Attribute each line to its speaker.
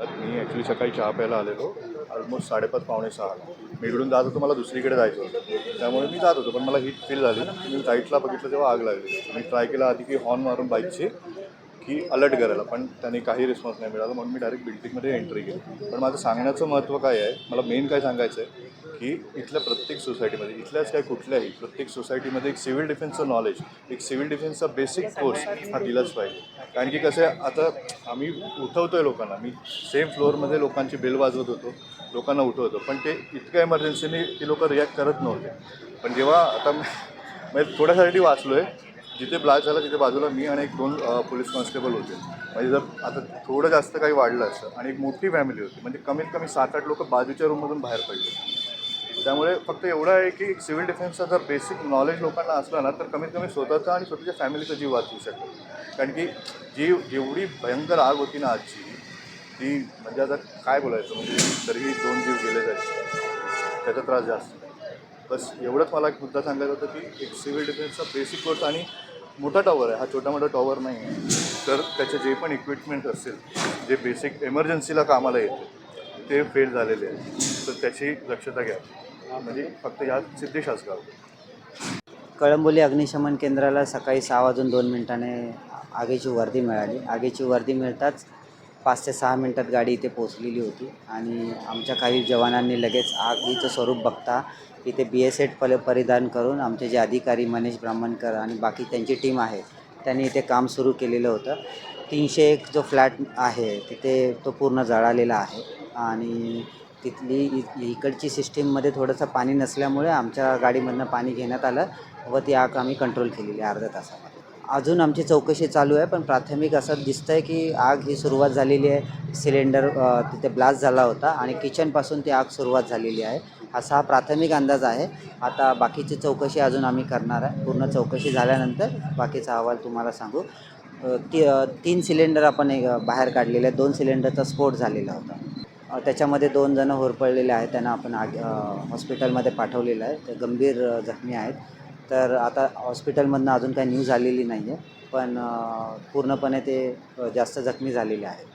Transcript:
Speaker 1: मी actually सकाळी चहा प्यायला आलेलो. ऑलमोस्ट साडेपाच पावणे सहा. मी इकडून जात होतो मला दुसरीकडे जायचं होतं. त्यामुळे मी जात होतो पण मला हीट फील झाली. मी साईटला बघितलं तेव्हा आग लागली. मी ट्राय केला आधी की हॉर्न मारून बाईकची की अलर्ट करायला पण त्याने काही रिस्पॉन्स नाही मिळाला म्हणून मी डायरेक्ट बिल्डिंगमध्ये एंट्री केली. पण माझं सांगण्याचं महत्त्व काय आहे मला मेन काय सांगायचं आहे की इथल्या प्रत्येक सोसायटीमध्ये इथल्याच काय कुठल्याही प्रत्येक सोसायटीमध्ये एक सिव्हिल डिफेन्सचं नॉलेज एक सिव्हिल डिफेन्सचा बेसिक कोर्स हा दिलाच पाहिजे. कारण की कसं आहे आता आम्ही उठवतो आहे लोकांना मी सेम फ्लोअरमध्ये लोकांची बेल वाजवत होतो लोकांना उठवतो पण ते इतक्या इमर्जन्सीने ती लोक रिॲक्ट करत नव्हते. पण जेव्हा आता म्हणजे थोड्यासाठी वाचलो आहे जिथे ब्लास्ट झाला तिथे बाजूला मी आणि एक दोन पोलीस कॉन्स्टेबल होते. म्हणजे जर आता थोडं जास्त काही वाढलं असतं आणि एक मोठी फॅमिली होती म्हणजे कमीत कमी सात आठ लोक बाजूच्या रूममधून बाहेर पडले. त्यामुळे फक्त एवढं आहे की सिव्हिल डिफेन्सचा जर बेसिक नॉलेज लोकांना असलं ना तर कमीत कमी स्वतःचा आणि स्वतःच्या फॅमिलीचा जीव वाचवू शकतो. कारण की जी जेवढी भयंकर आग होती ना आजची ती म्हणजे आता काय बोलायचं? म्हणजे तरीही दोन जीव गेले जायचे. त्याचा त्रास जास्त. बस एवढंच मला एक मुद्दा सांगायचा होता की एक सिव्हिल डिफेन्सचा बेसिक कोर्स आणि मोठा टॉवर आहे. हा छोटा मोठा टॉवर नाही आहे. तर त्याचे जे पण इक्विपमेंट असतील जे बेसिक एमर्जन्सीला कामाला येते ते फेल झालेले आहे तर त्याची दक्षता घ्या. म्हणजे फक्त या सिद्धेश गाव
Speaker 2: कळंबोली अग्निशमन केंद्राला सकाळी सहा वाजून दोन मिनिटाने आगीची वर्दी मिळाली. आगीची वर्दी मिळताच पाच ते सहा मिनटात गाडी इथे पोचलेली होती आणि आमच्या काही जवानांनी लगेच आगीचं स्वरूप बघता इथे बी एस एड पल परिधान करून आमचे जे अधिकारी मनीष ब्राह्मणकर आणि बाकी त्यांची टीम आहे त्यांनी इथे काम सुरू केलेलं होतं. तीनशे एक जो फ्लॅट आहे तिथे तो पूर्ण जळालेला आहे आणि तिथली इ- इकडची सिस्टीममध्ये थोडंसं पाणी नसल्यामुळे आमच्या गाडीमधनं पाणी घेण्यात आलं व ती आग आम्ही कंट्रोल केलेली आहे अर्ध्या तासामध्ये. अजून आमची चौकशी चालू आहे पण प्राथमिक असं दिसतं आहे की आग ही सुरुवात झालेली आहे. सिलेंडर तिथे ब्लास्ट झाला होता आणि किचनपासून ती आग सुरुवात झालेली आहे. असा हा प्राथमिक अंदाज आहे. आता बाकीची चौकशी अजून आम्ही करणार आहे. पूर्ण चौकशी झाल्यानंतर बाकीचा अहवाल तुम्हाला सांगू. ती तीन सिलेंडर आपण एक, बाहेर काढलेले दोन सिलेंडरचा स्फोट झालेला होता. त्याच्यामध्ये दोन जणं होरपळलेले आहेत. त्यांना आपण आग हॉस्पिटलमध्ये पाठवलेलं आहे. ते गंभीर जखमी आहेत. तर आता हॉस्पिटलमधनं अजून काही न्यूज आलेली नाही आहे पण पूर्णपणे ते जास्त जखमी झालेले आहेत.